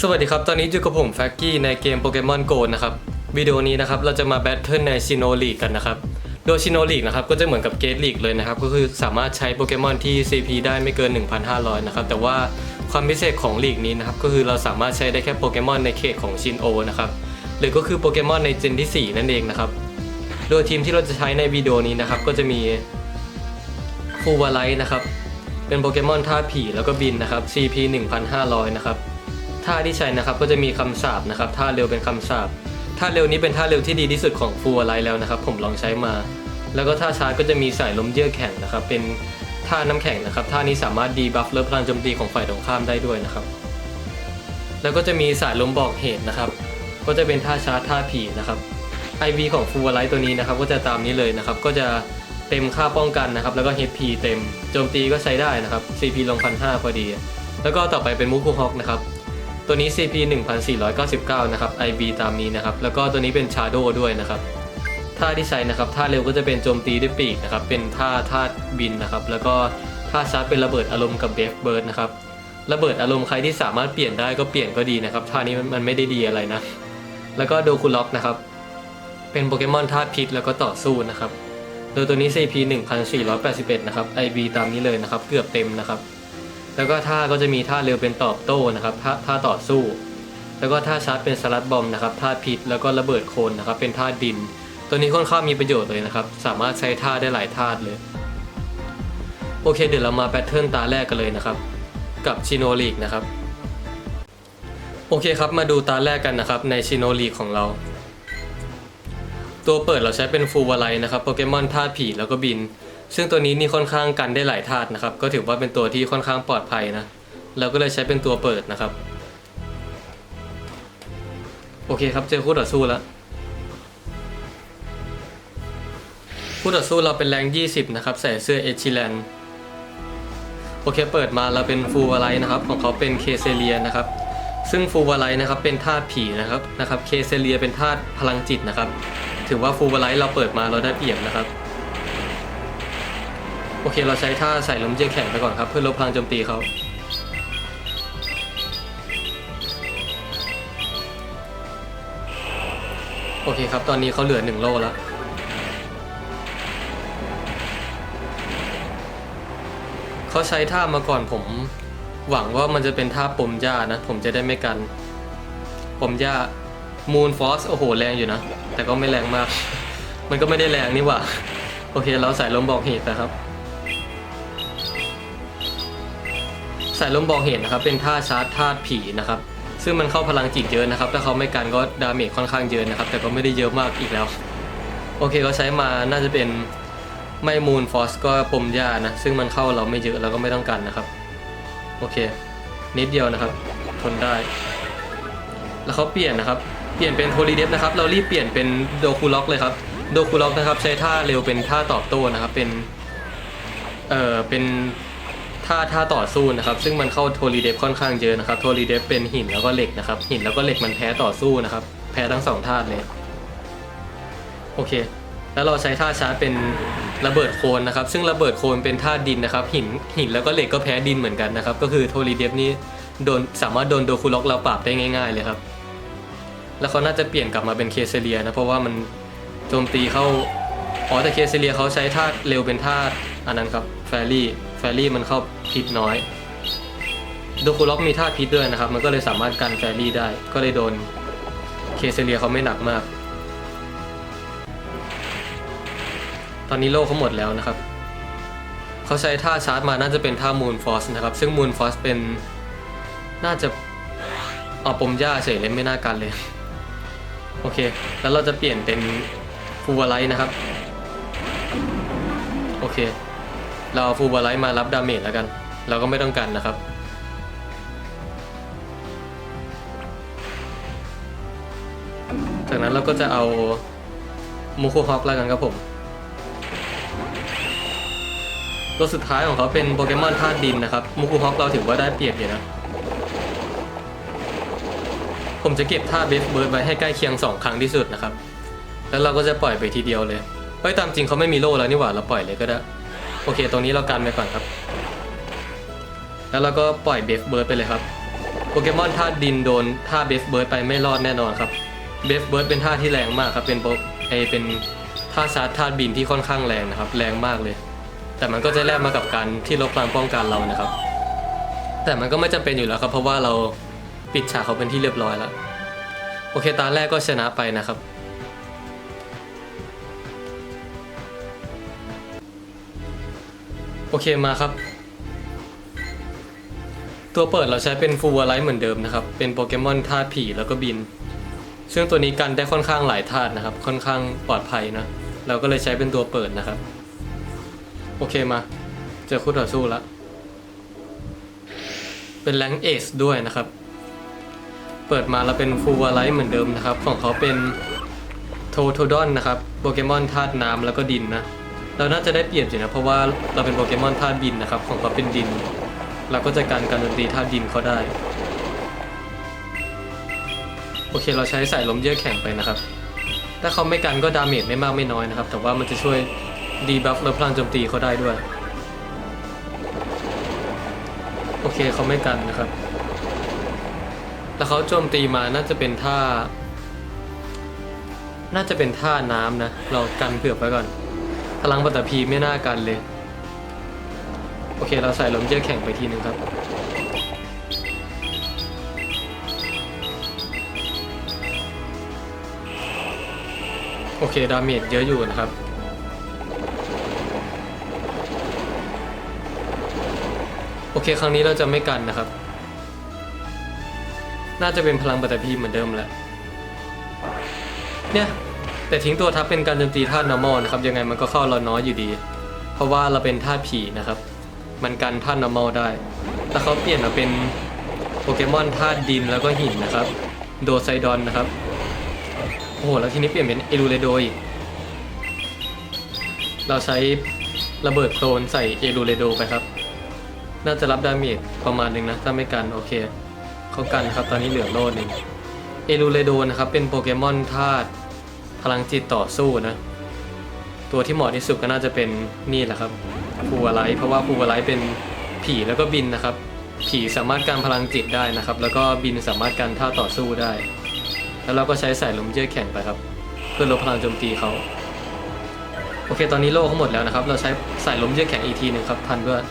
สวัสดีครับ ตอนนี้อยู่กับผมแฟกกี้ในเกมโปเกมอนโกนะครับ วิดีโอนี้นะครับ เราจะมาแบทเทิลในชิโนลีกกันนะครับ โดยชิโนลีกนะครับ ก็จะเหมือนกับเกตลีกเลยนะครับ ก็คือสามารถใช้โปเกมอนที่ CP ได้ไม่เกิน 1,500 นะครับ แต่ว่าความพิเศษของลีกนี้นะครับ ก็คือเราสามารถใช้ได้แค่โปเกมอนในเขตของชินโอนะครับ หรือก็คือโปเกมอนในเจนที่ 4 นั่นเองนะครับ โดยทีมที่เราจะใช้ในวิดีโอนี้นะครับ ก็จะมีฟูวาไลท์นะครับ เป็นโปเกมอนท่าผีแล้วก็บินนะครับ CP 1,500 นะครับ ท่าที่ใช้นะครับก็จะมีคำสาบนะครับท่าเร็วเป็นคำสาบท่าเร็วนี้เป็นท่าเร็วที่ดีที่สุดของฟูอะไรแล้วนะครับ ผมลองใช้มา แล้วก็ท่าชาร์จก็จะมีสายลมเยือกแข็งนะครับ เป็นท่าน้ำแข็งนะครับท่านี้สามารถดีบัฟเลดพลังโจมตีของฝ่ายตรงข้ามได้ด้วยนะครับ แล้วก็จะมีสายลมบอกเหตุนะครับ ก็จะเป็นท่าชาร์จท่าผีนะครับ IV ของฟูไลท์ตัวนี้นะครับ ก็จะตามนี้เลยนะครับ ก็จะเต็มค่าป้องกันนะครับ แล้วก็ HP เต็มโจมตีก็ใช้ได้นะครับ CP ลงพันห้าพอดี แล้วก็ต่อไปเป็นมูคูฮอกนะครับ ตัวนี้ CP 1499 นะครับ IB ตามนี้นะครับ แล้วก็ตัวนี้เป็น Shadow ด้วยนะครับท่าที่ใช้นะครับท่าเร็วก็จะเป็นโจมตีด้วยปีกนะครับ เป็นท่าท่าบินนะครับ แล้วก็ท่าชาร์จเป็นระเบิดอารมณ์กับเบฟเบิร์ดนะครับ ระเบิดอารมณ์ใครที่สามารถเปลี่ยนได้ก็เปลี่ยนก็ดีนะครับ ท่านี้มันไม่ได้ดีอะไรนะ แล้วก็โดคูล็อกนะครับ เป็นโปเกมอนธาพิษแล้วก็ต่อสู้นะครับ โดยตัวนี้ CP 1481 นะครับ IB ตามนี้เลยนะครับ เกือบเต็มนะครับ แล้วก็ท่าก็จะมีท่าเร็วเป็นตอบโต้นะครับท่าท่าต่อสู้ แล้วก็ท่าชาร์จเป็นสลัดบอมนะครับท่าพิษแล้วก็ระเบิดโคนนะครับเป็นท่าดิน ตัวนี้ค่อนข้างมีประโยชน์เลยนะครับสามารถใช้ท่าได้หลายท่าเลยโอเคเดี๋ยวเรามาแพทเทิร์นตาแรกกันเลยนะครับ กับชิโนลีกนะครับโอเคครับมาดูตาแรกกันนะครับในชิโนลีกของเรา ตัวเปิดเราใช้เป็นฟูวาไลนะครับโปเกมอนธาตุผีแล้วก็บิน ซึ่งตัวนี้นี่ค่อนข้างกันได้หลายธาตุนะครับ ก็ถือว่าเป็นตัวที่ค่อนข้างปลอดภัยนะเราก็เลยใช้เป็นตัวเปิดนะครับ โอเคครับเจอคู่ต่อสู้แล้วคู่ต่อสู้เราเป็นแรง 20 นะครับ ใส่เสื้อเอชิแลนโอเคเปิดมาเราเป็นฟูวาไลนะครับ ของเขาเป็นเคเซเลียนะครับ ซึ่งฟูวาไลนะครับเป็นธาตุผีนะครับนะครับเคเซเลียเป็นธาตุพลังจิตนะครับ ถือว่าฟูวาไลเราเปิดมาเราได้เปรียบนะครับ โอเค เราใช้ท่าใส่ลมเยือกแข็งไปก่อนครับ เพื่อลดพลังโจมตีเขาโอเคครับ ตอนนี้เขาเหลือหนึ่งโลแล้วเขาใช้ท่ามาก่อนผม หวังว่ามันจะเป็นท่าปมหญ้านะ ผมจะได้ไม่กัน ปมหญ้ามูนฟอสโอ้โห แรงอยู่นะ แต่ก็ไม่แรงมาก มันก็ไม่ได้แรงนี่หว่า โอเค เราใส่ลมบอกเหตุนะครับายลมบอกเหตุนะครับเป็นท่าชาร์จธาตุผีนะครับซึ่งมันเข้าพลังจิตเยอะนะครับ ถ้าเขาไม่กันก็ดาเมจค่อนข้างเยอะนะครับ แต่ก็ไม่ได้เยอะมากอีกแล้ว โอเคเขาใช้มาน่าจะเป็นไม่มูนฟอสก็ปมหญ้านะ ซึ่งมันเข้าเราไม่เยอะเราก็ไม่ต้องกันนะครับ โอเค นิดเดียวนะครับ ทนได้ แล้วเขาเปลี่ยนนะครับ เปลี่ยนเป็นโทรีเดฟนะครับ เรารีบเปลี่ยนเป็นโดคูล็อกเลยครับ โดคูล็อกนะครับ ใช้ท่าเร็วเป็นท่าตอบโต้นะครับ เป็น เอ่อ เป็น ท่าท่าต่อสู้นะครับ ซึ่งมันเข้าโทรีเดฟค่อนข้างเยอะนะครับ โทรีเดฟเป็นหินแล้วก็เหล็กนะครับ หินแล้วก็เหล็กมันแพ้ต่อสู้นะครับ แพ้ทั้งสองธาตุเลย โอเค แล้วเราใช้ท่าชาร์จเป็นระเบิดโคลนนะครับ ซึ่งระเบิดโคลนเป็นท่าดินนะครับ หินหินแล้วก็เหล็กก็แพ้ดินเหมือนกันนะครับ ก็คือโทรีเดฟนี่โดนสามารถโดนโดคูล็อกเราปราบได้ง่าย ๆ เลยครับ แล้วเขาน่าจะเปลี่ยนกลับมาเป็นเคเซเลียนะเพราะว่ามันโจมตีเข้าอ๋อแต่เคเซเลียเขาใช้ท่าเร็วเป็นท่าอันนั้นครับแฟรี่ ฟรี่มันเข้าพิษน้อยโดคูล็อกมีท่าพิษด้วยนะครับ มันก็เลยสามารถกันแฟรี่ได้ ก็เลยโดนเคเซเลียเขาไม่หนักมาก ตอนนี้โลกเขาหมดแล้วนะครับ เขาใช้ท่าชาร์จมาน่าจะเป็นท่ามูนฟอสนะครับ ซึ่งมูนฟอสเป็นน่าจะเอาปมหญ้าเฉยเลยไม่น่ากันเลย โอเค แล้วเราจะเปลี่ยนเป็นฟูวาไลท์นะครับ โอเค เราเอาฟูวาไลท์มารับดาเมจแล้วกัน เราก็ไม่ต้องกันนะครับ จากนั้นเราก็จะเอามูคูฮอกแล้วกันครับผม ตัวสุดท้ายของเขาเป็นโปเกมอนธาตุดินนะครับมูคูฮอกเราถือว่าได้เปรียบอยู่นะ ผมจะเก็บท่าเบฟเบิร์ดไว้ให้ใกล้เคียง 2 ครั้งที่สุดนะครับ แล้วเราก็จะปล่อยไปทีเดียวเลยเฮ้ยตามจริงเขาไม่มีโล่แล้วนี่หว่าเราปล่อยเลยก็ได้ โอเค ตรงนี้เรากันไปก่อนครับ แล้วเราก็ปล่อยเบฟเบิร์ดไปเลยครับ โปเกมอนธาตุดินโดนท่าเบฟเบิร์ดไปไม่รอดแน่นอนครับ เบฟเบิร์ดเป็นท่าที่แรงมากครับ เป็นโปไอเป็นท่าชาร์จธาตุบินที่ค่อนข้างแรงนะครับ แรงมากเลย แต่มันก็จะแลกมากับการที่ลดพลังป้องกันเรานะครับ แต่มันก็ไม่จำเป็นอยู่แล้วครับ เพราะว่าเราปิดฉากเขาเป็นที่เรียบร้อยแล้ว โอเค ตาแรกก็ชนะไปนะครับ โอเคมาครับ ตัวเปิดเราใช้เป็นฟูลไลท์เหมือนเดิมนะครับ เป็นโปเกมอนธาตุผีแล้วก็บิน ซึ่งตัวนี้กันได้ค่อนข้างหลายธาตุนะครับ ค่อนข้างปลอดภัยนะ เราก็เลยใช้เป็นตัวเปิดนะครับ โอเคมา เจอคู่ต่อสู้แล้วเป็นแรงเอสด้วยนะครับ เปิดมาแล้วเป็นฟูลไลท์เหมือนเดิมนะครับ ของเขาเป็นโทโทดอนนะครับ โปเกมอนธาตุน้ำแล้วก็ดินนะ เราน่าจะได้เปรียบอยู่นะ เพราะว่าเราเป็นโปเกมอนธาตุดินนะครับ ของเขาเป็นดิน เราก็จะกันการโจมตีธาตุดินเขาได้ โอเคเราใช้สายลมเยือกแข็งไปนะครับ ถ้าเขาไม่กันก็ดาเมจไม่มากไม่น้อยนะครับ แต่ว่ามันจะช่วยดีบัฟลดพลังโจมตีเขาได้ด้วย โอเคเขาไม่กันนะครับ แล้วเขาโจมตีมาน่าจะเป็นท่า น่าจะเป็นท่าน้ำนะ เรากันเผื่อไว้ก่อน พลังปัตตภีไม่น่ากันเลย โอเค เราใส่ลมเยือกแข็งไปทีนึงครับ โอเค ดาเมจเยอะอยู่นะครับโอเค ครั้งนี้เราจะไม่กันนะครับ น่าจะเป็นพลังปัตตภีเหมือนเดิมแหละ เนี่ย แต่ทิ้งตัวทับเป็นการโจมตีธาตุ normal นะครับยังไงมันก็เข้าเราน้อยอยู่ดี เพราะว่าเราเป็นธาตุผีนะครับ มันกันธาตุ normal ได้แต่เขาเปลี่ยนมาเป็นโปเกมอนธาตุดินแล้วก็หินนะครับ โดไซดอนนะครับ โอ้โห แล้วทีนี้เปลี่ยนเป็นเอลูเรโดอีก เราใช้ระเบิดโคลนใส่เอลูเรโดไปครับ น่าจะรับดาเมจประมาณหนึงนะ ถ้าไม่กันโอเค เขากันครับ ตอนนี้เหลือโลดหนึ่งเอลูเรโดนะครับ เป็นโปเกมอนธาตุ พลังจิตต่อสู้นะ ตัวที่เหมาะที่สุดก็น่าจะเป็นนี่แหละครับฟูวไลท์เพราะว่าฟูวไลท์เป็นผีแล้วก็บินนะครับ ผีสามารถการพลังจิตได้นะครับ แล้วก็บินสามารถการท่าต่อสู้ได้ แล้วเราก็ใช้สายลมเยือกแข็งไปครับ เพื่อลดพลังโจมตีเขาโอเค ตอนนี้โล่เขาหมดแล้วนะครับ เราใช้สายลมเยือกแข็งอีกทีหนึ่งครับพันด้วย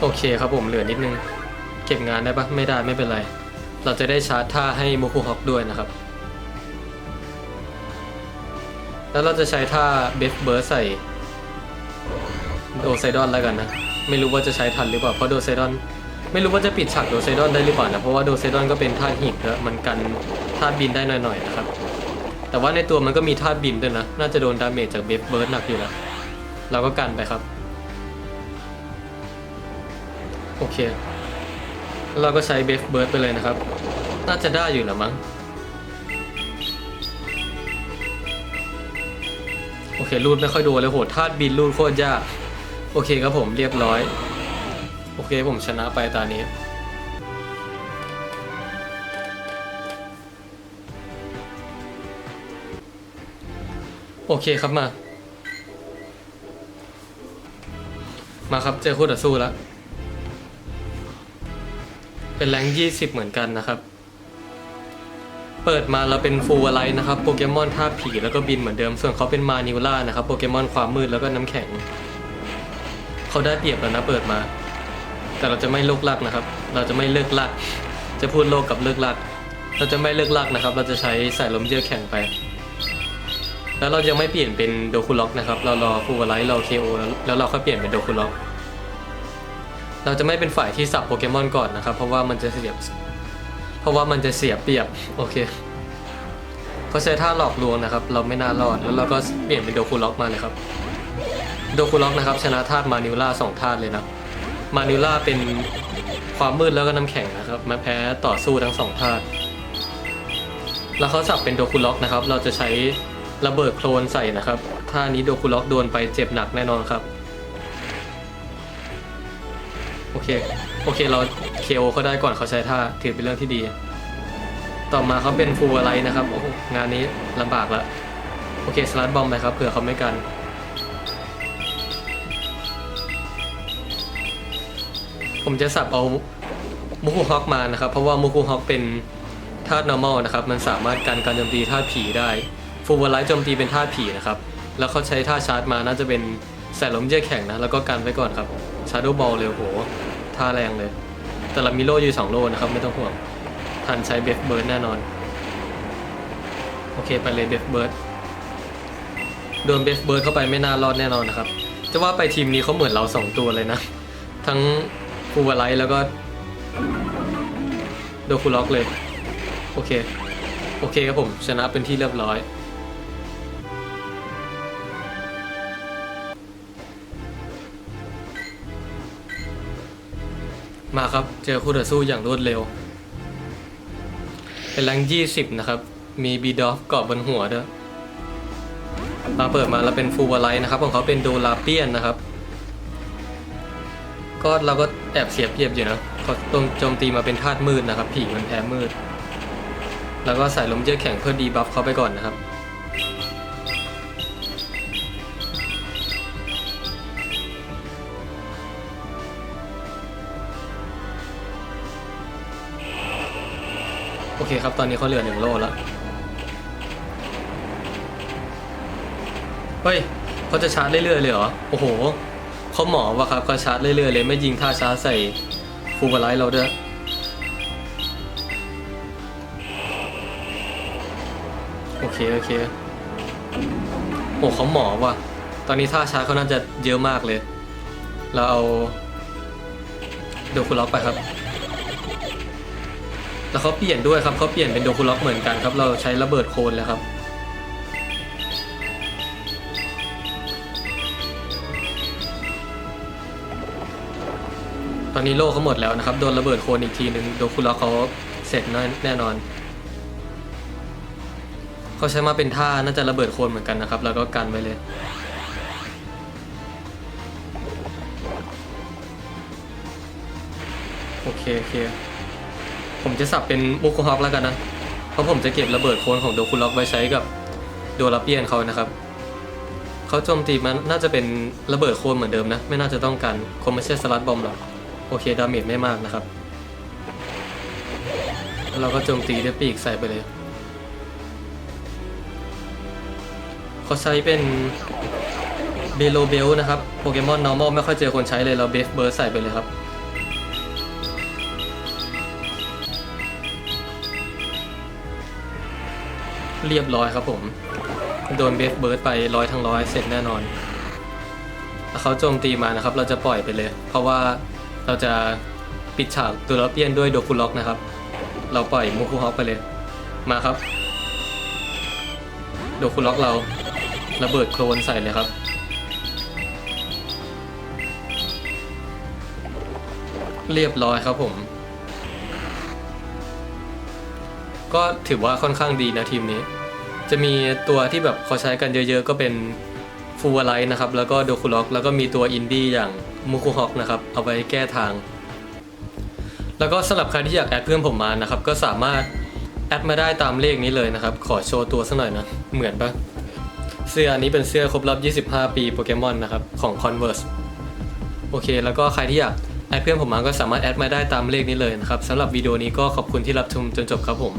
โอเคครับผมเหลือนิดนึง เก็บงานได้ปะไม่ได้ไม่เป็นไร เราจะได้ชาร์จท่าให้มูคูฮอกด้วยนะครับ แล้วเราจะใช้ท่าเบฟเบิร์ใส่โดไซดอนแล้วกันนะ ไม่รู้ว่าจะใช้ทันหรือเปล่าเพราะโดไซดอน ไม่รู้ว่าจะปิดฉากโดไซดอนได้หรือเปล่านะเพราะว่าโดไซดอนก็เป็นท่าหินแล้วมันกันท่าบินได้หน่อยๆนะครับ แต่ว่าในตัวมันก็มีท่าบินด้วยนะน่าจะโดนดาเมจจากเบฟเบิร์หนักอยู่แล้วเราก็กันไปครับ โอเค เราก็ใช้เบฟเบิร์ดไปเลยนะครับ น่าจะได้อยู่แหละมั้ง โอเค รูดไม่ค่อยโดนเลยโหธาตุบินรูดโคตรยาก โอเคครับผมเรียบร้อย โอเคผมชนะไปตานี้โอเคครับมา มาครับเจอคู่ต่อสู้แล้ว เป็นแรงค์20 เหมือนกันนะครับ เปิดมาเราเป็นฟูลไลท์นะครับโปเกมอนท่าผีแล้วก็บินเหมือนเดิม ส่วนเขาเป็นมานิวล่านะครับโปเกมอนความมืดแล้วก็น้ำแข็ง เขาได้เปรียบแล้วนะเปิดมา แต่เราจะไม่โลกลักนะครับ เราจะไม่เลิกลัก จะพูดโลกกับเลิกลัก เราจะไม่เลิกลักนะครับ เราจะใช้สายลมเยือกแข็งไปแล้วเรายังไม่เปลี่ยนเป็นโดคูล็อกนะครับ เรารอฟูลไลท์เราเคโอแล้วเราค่อยเปลี่ยนเป็นโดคูล็อก เราจะไม่เป็นฝ่ายที่สับโปเกมอนก่อนนะครับ เพราะว่ามันจะเสียบ เพราะว่ามันจะเสียเปรียบ โอเคเขาใช้ท่าหลอกลวงนะครับ เราไม่น่ารอด แล้วเราก็เปลี่ยนเป็นโดคูล็อกมาเลยครับ โดคูล็อกนะครับ ชนะธาตุมานิวล่าสองธาตุเลยนะ มานิวล่าเป็นความมืดแล้วก็น้ำแข็งนะครับ มาแพ้ต่อสู้ทั้งสองธาตุ แล้วเขาสับเป็นโดคูล็อกนะครับ เราจะใช้ระเบิดโคลนใส่นะครับ ท่านี้โดคูล็อกโดนไปเจ็บหนักแน่นอนครับ โอเค โอเคเราเคโอเขาได้ก่อนเขาใช้ท่าถือเป็นเรื่องที่ดี ต่อมาเขาเป็นฟูอะไรนะครับโอ้งานนี้ลำบากละโอเคสลัดบอมไปครับเผื่อเขาไม่กันผมจะสับเอามูคูฮอกมานะครับ เพราะว่ามูคูฮอกเป็นธาตุ normal นะครับ มันสามารถกันการโจมตีธาตุผีได้ฟูวอลไลท์โจมตีเป็นธาตุผีนะครับ แล้วเขาใช้ท่าชาร์จมาน่าจะเป็น ส่ลมเยือกแข็งนะ แล้วก็กันไว้ก่อนครับชาร์โดบอลเลยโหท่าแรงเลย แต่เรามีโล่อยู่สองโล่นะครับ ไม่ต้องห่วง ทันใช้เบฟเบิร์ดแน่นอน โอเคไปเลยเบฟเบิร์ดโดนเบฟเบิร์ดเข้าไปไม่น่ารอดแน่นอนนะครับ จะว่าไปทีมนี้เขาเหมือนเราสองตัวเลยนะ ทั้งฟูวไลท์แล้วก็ โดคูล็อกเลย โอเค โอเคครับผมชนะเป็นที่เรียบร้อย มาครับ เจอคู่ต่อสู้อย่างรวดเร็ว เป็นแรงยี่สิบนะครับ มีบีดอฟเกาะบนหัวด้วยมาเปิดมาแล้วเป็นฟูวอลไลท์นะครับ ของเขาเป็นโดลาเปียนนะครับ ก็เราก็แอบเสียเปรียบอยู่นะเขาตรงโจมตีมาเป็นธาตุมืดนะครับ ผีมันแพ้มืด แล้วก็ใส่ลมเยือกแข็งเพื่อดีบัฟเขาไปก่อนนะครับ อเคครับ ตอนนี้เขาเหลือหนึ่งโลแล้ว เฮ้ยเขาจะชาร์จเรื่อยๆเลยเหรอ โอ้โห เขาหมอวะครับเขาชาร์จเรื่อยๆเลย ไม่ยิงท่าชาร์จใส่ฟูบอลไลท์เราด้วย โอเค โอเค โอ้เขาหมอว่ะตอนนี้ท่าชาร์จเขาน่าจะเยอะมากเลย เราเอาโดคูล็อกไปครับ แล้วเขาเปลี่ยนด้วยครับเขาเปลี่ยนเป็นโดคูล็อกเหมือนกันครับเราใช้ระเบิดโคลนแล้วครับตอนนี้โล่เขาหมดแล้วนะครับ โดนระเบิดโคลนอีกทีหนึ่งโดคูล็อกเขาเสร็จแน่แนนอนเขาใช้มาเป็นท่าน่าจะระเบิดโคลนเหมือนกันนะครับ แล้วก็กันไว้เลยโอเคโอเค ผมจะสับเป็นมุกฮอกแล้วกันนะ เพราะผมจะเก็บระเบิดโคลนของโดคูล็อกไว้ใช้กับโดราเปียนเขานะครับ เขาโจมตีมันน่าจะเป็นระเบิดโคลนเหมือนเดิมนะ ไม่น่าจะต้องกันคงไม่ใช่สลัดบอมหรอก โอเค ดาเมจไม่มากนะครับ แล้วเราก็โจมตีด้วยปีกใส่ไปเลย เขาใช้เป็นเบโลเบลนะครับ โปเกมอน normal ไม่ค่อยเจอคนใช้เลย เราเบฟเบิร์ดใส่ไปเลยครับ เรียบร้อยครับผม โดนเบฟเบิร์ดไปร้อยทั้งร้อยเสร็จแน่นอน ถ้าเขาโจมตีมานะครับ เราจะปล่อยไปเลย เพราะว่าเราจะปิดฉากตัวลเปียนด้วยโดคูล็อกนะครับ เราปล่อยมูคูฮอกไปเลย มาครับ โดคูล็อกเราระเบิดโคลนใส่เลยครับเรียบร้อยครับผม ก็ถือว่าค่อนข้างดีนะทีมนี้ จะมีตัวที่แบบเขาใช้กันเยอะๆ ก็เป็นฟูวไลท์นะครับ แล้วก็โดคูล็อก แล้วก็มีตัวอินดี้อย่างมูคูฮอกนะครับ เอาไว้แก้ทาง แล้วก็สำหรับใครที่อยากแอดเพื่อนผมมานะครับ ก็สามารถแอดมาได้ตามเลขนี้เลยนะครับ ขอโชว์ตัวสักหน่อยนะ เหมือนปะเสื้ออันนี้เป็นเสื้อครบรอบ 25 ปีโปเกมอนนะครับของ Converse โอเค แล้วก็ใครที่อยากแอดเพื่อนผมมาก็สามารถแอดมาได้ตามเลขนี้เลยนะครับสำหรับวิดีโอนี้ก็ขอบคุณที่รับชมจนจบครับผม